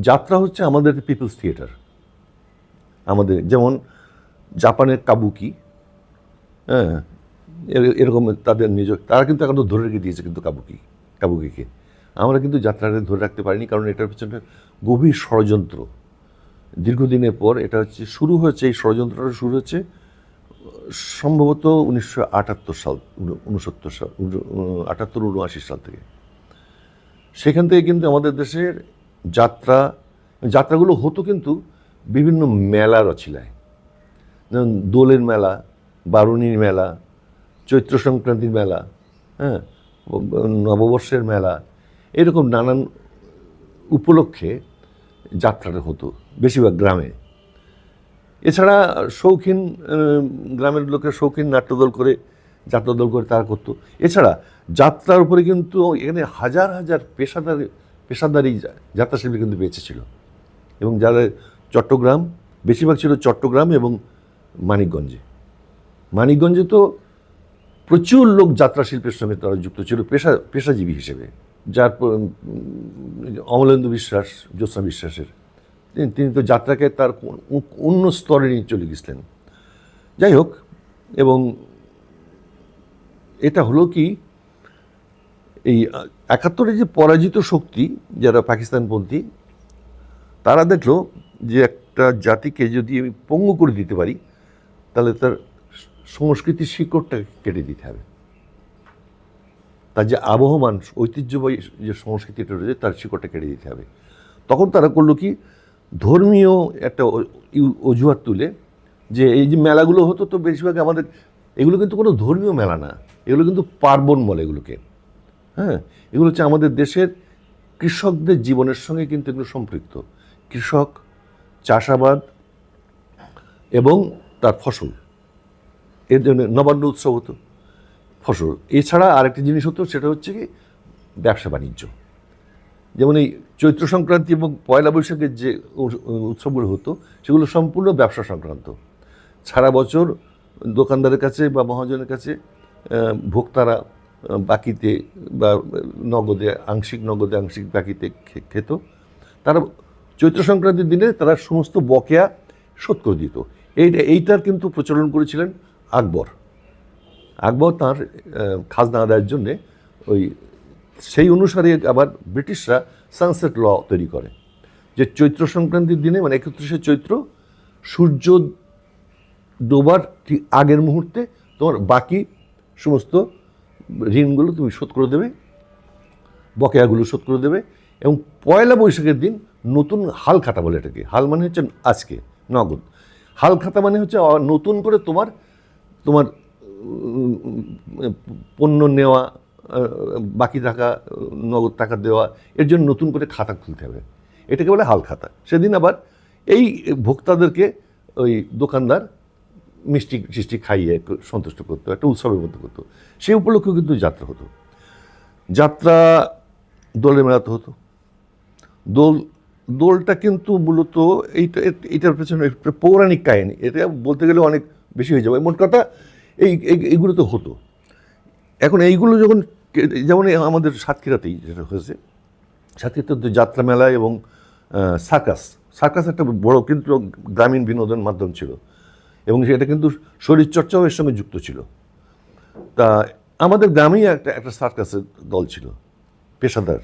যাত্রা হচ্ছে আমাদের পিপলস থিয়েটার। আমাদের, যেমন জাপানের কাবুকি হ্যাঁ এর- এরকম তাদের নিজ, তারা কিন্তু এখন ধরে রেখে দিয়েছে কিন্তু কাবুকি, কাবুকিকে। আমরা কিন্তু যাত্রাটা ধরে রাখতে পারিনি কারণ এটার পেছনে গভীর ষড়যন্ত্র। দীর্ঘদিনের পর এটা হচ্ছে শুরু হয়েছে, এই ষড়যন্ত্রটা শুরু হচ্ছে, সম্ভবত উনিশশো আটাত্তর সাল, উনসত্তর সাল আটাত্তর, উনআশি সাল থেকে। সেখান থেকে কিন্তু আমাদের দেশের যাত্রা, যাত্রাগুলো হতো কিন্তু বিভিন্ন মেলার রচিলায় যেমন দোলের মেলা, বারুণীর মেলা, চৈত্র সংক্রান্তির মেলা হ্যাঁ নববর্ষের মেলা, এরকম নানান উপলক্ষে যাত্রাটা হতো বেশিরভাগ গ্রামে। এছাড়া শৌখিন গ্রামের লোকের শৌখিন নাট্যদল করে, যাত্রাদল করে তারা করতো। এছাড়া যাত্রার উপরে কিন্তু এখানে হাজার হাজার পেশাদার পেশাদারি যাত্রাশিল্পী কিন্তু বেঁচে ছিল। এবং যাদের চট্টগ্রাম, বেশিরভাগ ছিল চট্টগ্রাম এবং মানিকগঞ্জে। মানিকগঞ্জে তো প্রচুর লোক যাত্রা শিল্পের সঙ্গে তারা যুক্ত ছিল, পেশা, পেশাজীবী হিসেবে। যার অমলেন্দু বিশ্বাস, জ্যোৎস্না বিশ্বাসের। তিনি তো যাত্রাকে তার অন্য স্তরে নিয়ে চলে গেছিলেন। যাই হোক, এবং এটা হলো কি এই একাত্তরে যে পরাজিত শক্তি, যারা পাকিস্তানপন্থী, তারা দেখল যে একটা জাতিকে যদি আমি পঙ্গু করে দিতে পারি, তাহলে তার সংস্কৃতির শিকড়টা কেটে দিতে হবে। তার যে আবহমান, ঐতিহ্যবাহী যে সংস্কৃতিটা রয়েছে, তার শিকড়টা কেটে দিতে হবে। তখন তারা করল কি, ধর্মীয় একটা অজুহাত তুলে যে এই যে মেলাগুলো হতো তো বেশিরভাগ আমাদের, এগুলো কিন্তু কোনো ধর্মীয় মেলা না, এগুলো কিন্তু পার্বণ বলে এগুলোকে। হ্যাঁ এগুলো হচ্ছে আমাদের দেশের কৃষকদের জীবনের সঙ্গে কিন্তু এগুলো সম্পৃক্ত। কৃষক, চাষাবাদ এবং তার ফসল। এর জন্য নবান্ন উৎসব হতো ফসল। এছাড়া আরেকটি জিনিস হতো, সেটা হচ্ছে কি ব্যবসা বাণিজ্য। যেমন এই চৈত্র সংক্রান্তি এবং পয়লা বৈশাখের যে উৎসবগুলো হতো, সেগুলো সম্পূর্ণ ব্যবসা সংক্রান্ত। সারা বছর দোকানদারের কাছে বা মহাজনের কাছে ভোক্তারা বাকিতে বা নগদে, আংশিক নগদে, আংশিক বাকিতে খেত। তারা চৈত্র সংক্রান্তির দিনে তারা সমস্ত বকেয়া শোধ করে দিত। এইটা, এইটার কিন্তু প্রচলন করেছিলেন আকবর। আকবর তার খাজনা আদায়ের জন্যে ওই, সেই অনুসারে আবার ব্রিটিশরা সানসেট ল তৈরি করে। যে চৈত্র সংক্রান্তির দিনে মানে একত্রিশে চৈত্র, সূর্য ডোবার ঠিক আগের মুহূর্তে তোমার বাকি সমস্ত ঋণগুলো তুমি শোধ করে দেবে, বকেয়াগুলো শোধ করে দেবে এবং পয়লা বৈশাখের দিন নতুন হাল খাতা বলে এটাকে। হাল মানে হচ্ছে আজকে, নগদ। হাল খাতা মানে হচ্ছে নতুন করে তোমার তোমার, পণ্য নেওয়া, বাকি টাকা, নগদ টাকা দেওয়া, এর জন্য নতুন করে খাতা খুলতে হবে। এটাকে বলে হাল খাতা। সেদিন আবার এই ভোক্তাদেরকে ওই দোকানদার মিষ্টি টিষ্টি খাইয়ে সন্তুষ্ট করতো, একটা উৎসবের মধ্যে করতো। সেই উপলক্ষেও কিন্তু যাত্রা হতো। যাত্রা দোলের মেলাতে হতো। দোল, দোলটা কিন্তু মূলত এইটা, এটার পেছনে পৌরাণিক কাহিনী। এটা বলতে গেলে অনেক বেশি হয়ে যাবে। মোট কথা, এই, এই- এইগুলো তো হতো। এখন এইগুলো যখন যেমন আমাদের সাতক্ষীরাতেই যেটা হয়েছে, সাতক্ষীরাতে যাত্রা মেলা এবং সার্কাস। সার্কাস একটা বড় কিন্তু গ্রামীণ বিনোদন মাধ্যম ছিল। এবং সেটা কিন্তু শরীরচর্চাও এর সঙ্গে যুক্ত ছিল। তা আমাদের গ্রামেই একটা একটা সার্কাসের দল ছিল, পেশাদার।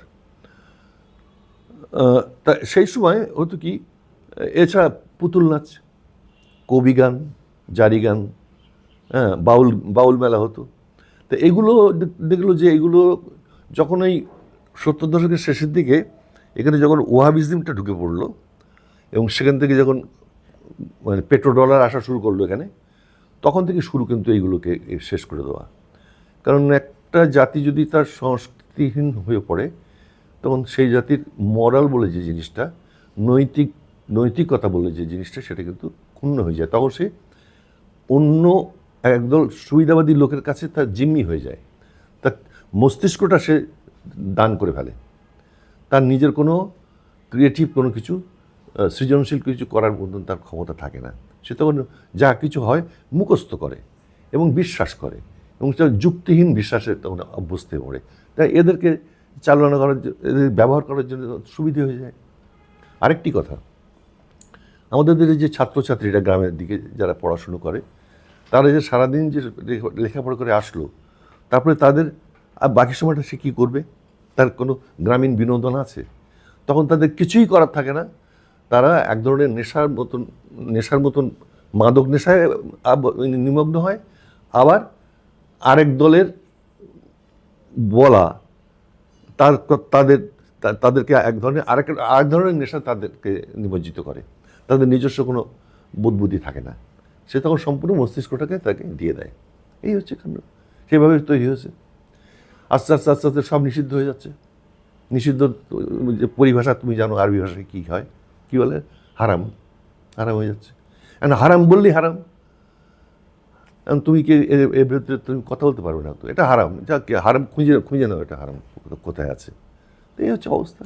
তা সেই সময় হতো কি, এছাড়া পুতুল নাচ, কবি গান, জারি গান হ্যাঁ বাউল বাউল মেলা হতো। তো এগুলো দেখল যে এগুলো যখন এই সত্তর দশকের শেষের দিকে এখানে যখন ওয়াহাবিজমটা ঢুকে পড়ল এবং সেখান থেকে যখন মানে পেট্রো ডলার আসা শুরু করল এখানে, তখন থেকে শুরু কিন্তু এইগুলোকে শেষ করে দেওয়া। কারণ একটা জাতি যদি তার সংস্কৃতিহীন হয়ে পড়ে, তখন সেই জাতির মরাল বলে যে জিনিসটা, নৈতিক, নৈতিকতা বলে যে জিনিসটা, সেটা কিন্তু ক্ষুণ্ণ হয়ে যায়। তখন সে অন্য একদল সুবিধাবাদী লোকের কাছে তার জিম্মি হয়ে যায়। তার মস্তিষ্কটা সে দান করে ফেলে। তার নিজের কোনো ক্রিয়েটিভ কোনো কিছু সৃজনশীল কিছু করার মতন তার ক্ষমতা থাকে না। সে তখন যা কিছু হয় মুখস্থ করে এবং বিশ্বাস করে এবং যুক্তিহীন বিশ্বাসে তখন অভ্যস্ত হয়ে পড়ে। তাই এদেরকে চালনা করার জ- এদের ব্যবহার করার জন্য সুবিধে হয়ে যায়। আরেকটি কথা, আমাদের যে ছাত্রছাত্রীরা গ্রামের দিকে যারা পড়াশুনো করে, তারা যে সারাদিন যে লেখা- লেখাপড়া করে আসলো, তারপরে তাদের আর বাকি সময়টা সে কী করবে? তার কোনো গ্রামীণ বিনোদন আছে? তখন তাদের কিছুই করার থাকে না। তারা এক ধরনের নেশার মতন নেশার মতন মাদক নেশায় নিমগ্ন হয়। আবার আরেক দলের বলা, তার তাদের তাদেরকে এক ধরনের, আরেক আরেক ধরনের নেশা তাদেরকে নিমজ্জিত করে। তাদের নিজস্ব কোনো বুদ্বুদ্ধি থাকে না। সে তখন সম্পূর্ণ মস্তিষ্কটাকে তাকে দিয়ে দেয়। এই হচ্ছে কাণ্ড। সেভাবে তৈরি হয়েছে। আস্তে আস্তে আস্তে আস্তে সব নিষিদ্ধ হয়ে যাচ্ছে। নিষিদ্ধ, যে পরিভাষা তুমি জানো আরবি ভাষায় কী হয়। কী বলে? হারাম। হারাম হয়ে যাচ্ছে। এখন হারাম বললেই হারাম। এখন তুমি কি এর- বিরুদ্ধে তুমি কথা বলতে পারবে না তো? এটা হারাম। যা হারাম খুঁজে খুঁজে নাও এটা হারাম কোথায় আছে। এই হচ্ছে অবস্থা।